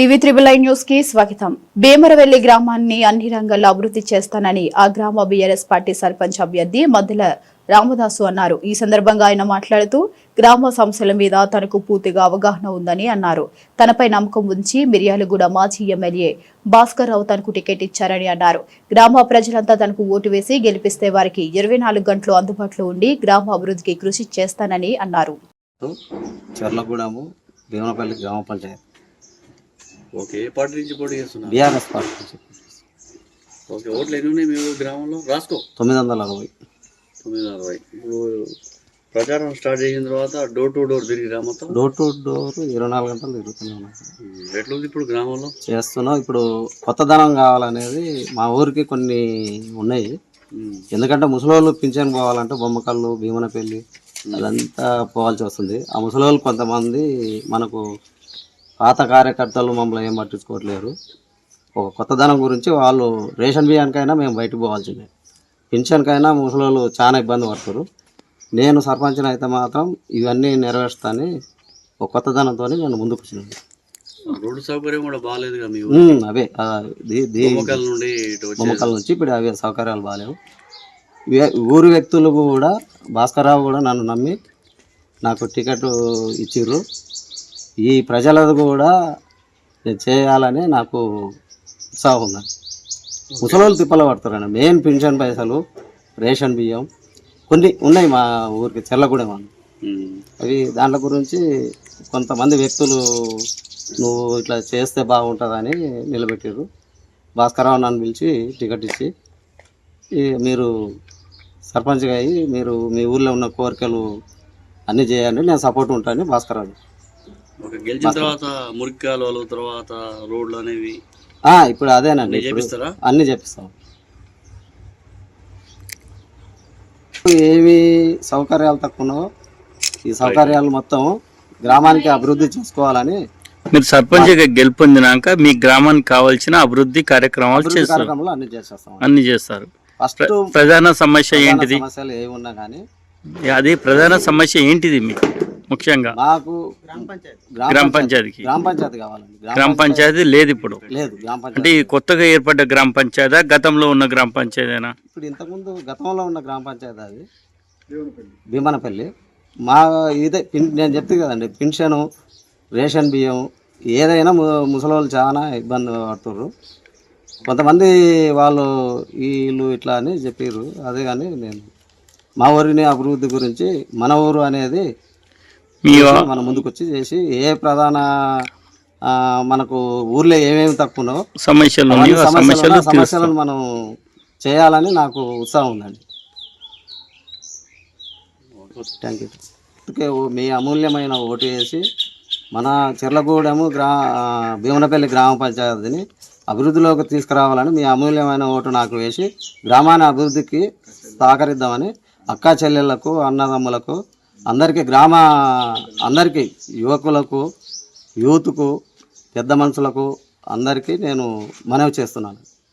TV triple I న్యూస్కి స్వాగతం. భీమరవెల్లి గ్రామాన్ని అన్ని రంగాల్లో అభివృద్ధి చేస్తానని ఆ గ్రామ బీఆర్ఎస్ పార్టీ సర్పంచ్ అభ్యర్థి మద్దెల రామదాసు అన్నారు. ఈ సందర్భంగా ఆయన మాట్లాడుతూ గ్రామ సమస్యల మీద తనకు పూర్తిగా అవగాహన ఉందని అన్నారు. తనపై నమ్మకం ఉంచి మిర్యాలగూడ మాజీ ఎమ్మెల్యే భాస్కర్ రావు తనకు టికెట్ ఇచ్చారని అన్నారు. గ్రామ ప్రజలంతా తనకు ఓటు వేసి గెలిపిస్తే వారికి ఇరవై నాలుగు గంటలు అందుబాటులో ఉండి గ్రామ అభివృద్ధికి కృషి చేస్తానని అన్నారు. చర్లగూడము భీమనపల్లి గ్రామ పంచాయతీ. ఓకే ఏ పార్టీ నుంచి పోటీ చేస్తున్నారు? బీఆర్ఎస్ పార్టీ నుంచి ఓకే ఓట్లు ఎన్ని ఉన్నాయి మీ ఊరు గ్రామంలో? రాసుకో. తొమ్మిది వందల అరవై తొమ్మిది అరవై ఇప్పుడు ప్రచారం స్టార్ట్ చేసిన తర్వాత డోర్ టు డోర్ తిరిగి గ్రామంతో డోర్ టు డోర్ ఇరవై నాలుగు గంటలు తిరుగుతూనే ఉన్నాం ఎట్లుంది ఇప్పుడు గ్రామంలో? చేస్తున్నాం. ఇప్పుడు కొత్తదనం కావాలనేది మా ఊరికి కొన్ని ఉన్నాయి. ఎందుకంటే ముసలోళ్ళు పింఛన్ పోవాలంటే బొమ్మకల్లు భీమనపల్లి అదంతా పోవాల్సి వస్తుంది. ఆ ముసలోళ్ళు కొంతమంది మనకు పాత కార్యకర్తలు మమ్మల్ని ఏం పట్టించుకోవట్లేరు. ఒక కొత్తదనం గురించి వాళ్ళు రేషన్ బియ్యానికైనా మేము బయటకు పోవాల్సిందే. పింఛన్కైనా ముసలోళ్ళు చాలా ఇబ్బంది పడుతారు. నేను సర్పంచ్ని అయితే మాత్రం ఇవన్నీ నెరవేరుస్తానని ఒక కొత్తదనంతో నేను ముందుకు వచ్చినాను రోడ్డు సౌకర్యం కూడా ఉమ్, అవే బొమ్మకల్ నుండి బొమ్మకల్ నుంచి ఇప్పుడు అవి సౌకర్యాలు బాగాలేవు ఊరు వ్యక్తులు కూడా భాస్కర్రావు కూడా నన్ను నమ్మి నాకు టికెట్ ఇచ్చిర్రు. ఈ ప్రజలది కూడా నేను చేయాలని నాకు ఉత్సాహం ఉంది ముసలోళ్ళు తిప్పలు పడతారండి మెయిన్ పెన్షన్ పైసలు రేషన్ బియ్యం కొన్ని ఉన్నాయి మా ఊరికి చెల్లగూడెం అని. అవి దాంట్లో గురించి కొంతమంది వ్యక్తులు నువ్వు ఇట్లా చేస్తే బాగుంటుందని నిలబెట్టారు భాస్కరరావు నన్ను పిలిచి టికెట్ ఇచ్చి మీరు సర్పంచ్గా అయ్యి మీరు మీ ఊర్లో ఉన్న కోరికలు అన్నీ చేయాలని నేను సపోర్ట్ ఉంటాను భాస్కరరావు ఓకే గెలిచిన తర్వాత మురికి కాలువలు తర్వాత రోడ్లు అనేవి ఆ, ఇప్పుడు అదేనండి చేపిస్తారా? అన్నీ చెప్పిస్తాం ఏవి సౌకర్యాలు తక్కువ ఉన్నావో ఈ సౌకర్యాలు మొత్తం గ్రామానికి అభివృద్ధి చేసుకోవాలని మీరు సర్పంచ్గా గెలుపొందినాక మీ గ్రామానికి కావాల్సిన అభివృద్ధి కార్యక్రమాలు చేస్తారు. అన్ని చేసేస్తాం అన్ని చేస్తారు. ఫస్ట్ ప్రధాన సమస్య ఏంటిది? సమస్యలు ఏమి ఉన్నా కానీ అది ప్రధాన సమస్య ఏంటిది మీకు? ముఖ్యంగా. మాకు గ్రామ పంచాయతీకి. గ్రామ పంచాయతీ కావాలండి. గ్రామ పంచాయతీ లేదు ఇప్పుడు. లేదు గ్రామ అంటే పంచాయతీ ఈ కొత్తగా ఏర్పడ్డ గ్రామ పంచాయతీ గతంలో ఉన్న గ్రామ పంచాయతీనా? ఇప్పుడు ఇంతకుముందు గతంలో ఉన్న గ్రామ పంచాయతీ అది. భీమనపల్లి. మా ఇదే పిన్ నేను చెప్తే కదండి పెన్షను రేషన్ బియ్యం ఏదైనా ము- ముసలోళ్ళు చాలా ఇబ్బంది పడుతుర్రు. కొంతమంది వాళ్ళు వీళ్ళు ఇట్లా అని చెప్పారు అదే కానీ నేను మా ఊరిని అభివృద్ధి గురించి మన ఊరు అనేది మనం ముందుకొచ్చి చేసి ఏ ప్రధాన మనకు ఊర్లో ఏమేమి తక్కువ సమస్యలు సమస్యలను మనం చేయాలని నాకు ఉత్సాహం ఉందండి. థ్యాంక్ యూ ఓకే ఓ- మీ అమూల్యమైన ఓటు వేసి మన చెర్లగూడెము గ్రా భీమనపల్లి గ్రామ పంచాయతీని అభివృద్ధిలోకి తీసుకురావాలని మీ అమూల్యమైన ఓటు నాకు వేసి గ్రామాన్ని అభివృద్ధికి సహకరిద్దామని అక్కా చెల్లెళ్ళకు అన్నదమ్ములకు అందరికీ గ్రామ అందరికీ యువకులకు యూత్కు పెద్ద మనుషులకు అందరికీ నేను మనవి చేస్తున్నాను.